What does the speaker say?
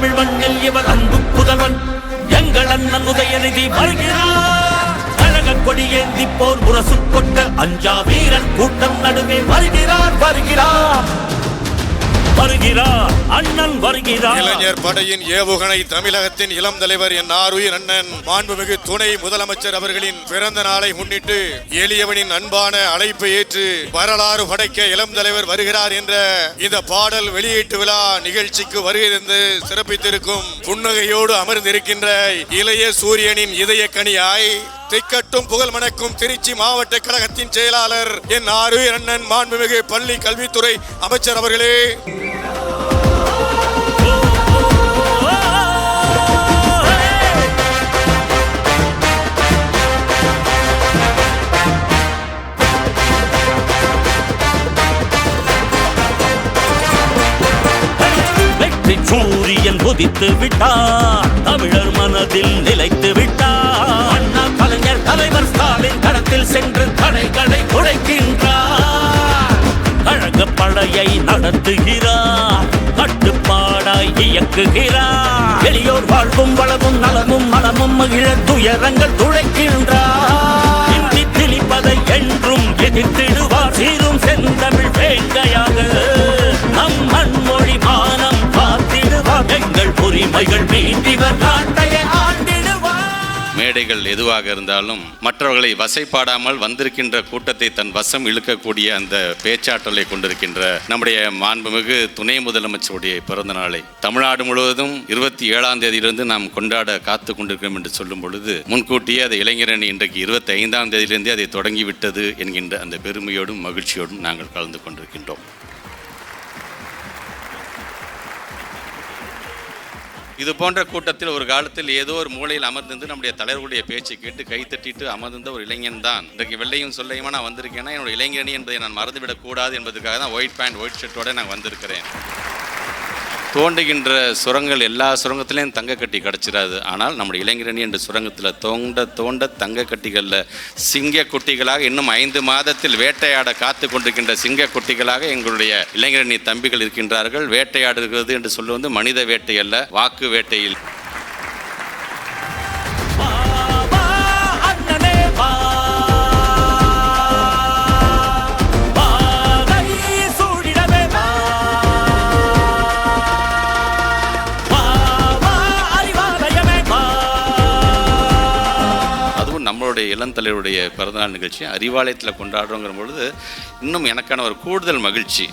தமிழ் மண்ணில் இவர் அன்பு புதவன் எங்கள் அண்ணன் உதயநிதி வருகிறார். கழக கொடியேந்தி போர் முரசு கொட்ட அஞ்சா வீரன் கூட்டம் நடுவே வருகிறார் வருகிறார். வருகிறார். அண்ணன் வருகிறார். இளைஞர் படையின் ஏவுகணை தமிழகத்தின் இளம் தலைவர் என் ஆருயிர் அண்ணன் மாண்புமிகு துணை முதலமைச்சர் அவர்களின் பிறந்த நாளை முன்னிட்டு எளியவனின் அன்பான அழைப்பை ஏற்று வரலாறு படைக்க இளம் தலைவர் வருகிறார் என்ற இந்த பாடல் வெளியீட்டு விழா நிகழ்ச்சிக்கு வருகிறது சிறப்பித்திருக்கும் புன்னகையோடு அமர்ந்திருக்கின்ற இளைய சூரியனின் இதய கனியாய் திக்கட்டும் புகழ் மணக்கும் திருச்சி மாவட்ட கழகத்தின் செயலாளர் என் ஆறு அண்ணன் மாண்புமிகு பள்ளி கல்வித்துறை அமைச்சர் அவர்களே. வெற்றி சூரியன் உதித்து விட்டார். தமிழர் மனதில் நிலைத்து விட்டார். அண்ணா கலைஞர் தலைவர் ஸ்டாலின் கடத்தில் சென்று தடைகளை உடைக்கின்றார் கழக படையை நடத்துகிறார். கட்டுப்பாடாய் இயக்குகிறார். எளியோர் வாழ்வும் வளமும் நலமும் மனமும் மகிழ துயரங்கள் துழைக்கின்றார் இந்தி திணிப்பதை என்றும் எதிர்த்திடுவார். சீரும் செந்தமிழ் வேங்கையாக எங்கள் மீண்டிவர் நாட்டையே மேடைகள் எதுவாக இருந்தாலும் மற்றவர்களை வசைப்பாடாமல் வந்திருக்கின்ற கூட்டத்தை தன் வசம் இழுக்கக்கூடிய அந்த பேச்சாற்றலை கொண்டிருக்கின்ற நம்முடைய மாண்புமிகு துணை முதலமைச்சருடைய பிறந்த நாளை. தமிழ்நாடு முழுவதும் இருபத்தி ஏழாம் தேதியிலிருந்து நாம் கொண்டாட காத்து கொண்டிருக்கிறோம் என்று சொல்லும் பொழுது முன்கூட்டியே அது இளைஞரணி இன்றைக்கு இருபத்தி ஐந்தாம் தேதியிலிருந்தே அதை தொடங்கிவிட்டது என்கின்ற அந்த பெருமையோடும் மகிழ்ச்சியோடும் நாங்கள் கலந்து கொண்டிருக்கின்றோம். இது போன்ற கூட்டத்தில் ஒரு காலத்தில் ஏதோ ஒரு மூலையில் அமர்ந்திருந்து நம்முடைய தலைவர்களுடைய பேச்சை கேட்டு கைத்தட்டிட்டு அமர்ந்த ஒரு இளைஞன் தான். இன்றைக்கு வெள்ளையும் சொல்லையுமா நான் வந்திருக்கேன்னா என்னோட இளைஞனி என்பதை நான் மறந்துவிடக் கூடாது என்பதற்காக தான் ஒயிட் பேண்ட் ஒயிட் ஷர்ட்டோட நான் வந்திருக்கிறேன். தோண்டுகின்ற சுரங்கள் எல்லா சுரங்கத்திலையும் தங்கக்கட்டி கிடச்சிடாது. ஆனால் நம்முடைய இளைஞரணி என்ற சுரங்கத்தில் தோண்ட தோண்ட தங்கக்கட்டிகளில் சிங்க குட்டிகளாக இன்னும் ஐந்து மாதத்தில் வேட்டையாட காத்து கொண்டிருக்கின்ற சிங்க குட்டிகளாக எங்களுடைய இளைஞரணி தம்பிகள் இருக்கின்றார்கள். வேட்டையாடுகிறது என்று சொல்லுவது மனித வேட்டை அல்ல வாக்கு வேட்டையில். நம்மளுடைய இளந்தலைவருடைய பிறந்தநாள் நிகழ்ச்சி அறிவாலயத்தில் கொண்டாடுறோங்கிற பொழுது இன்னும் எனக்கான ஒரு கூடுதல் மகிழ்ச்சி.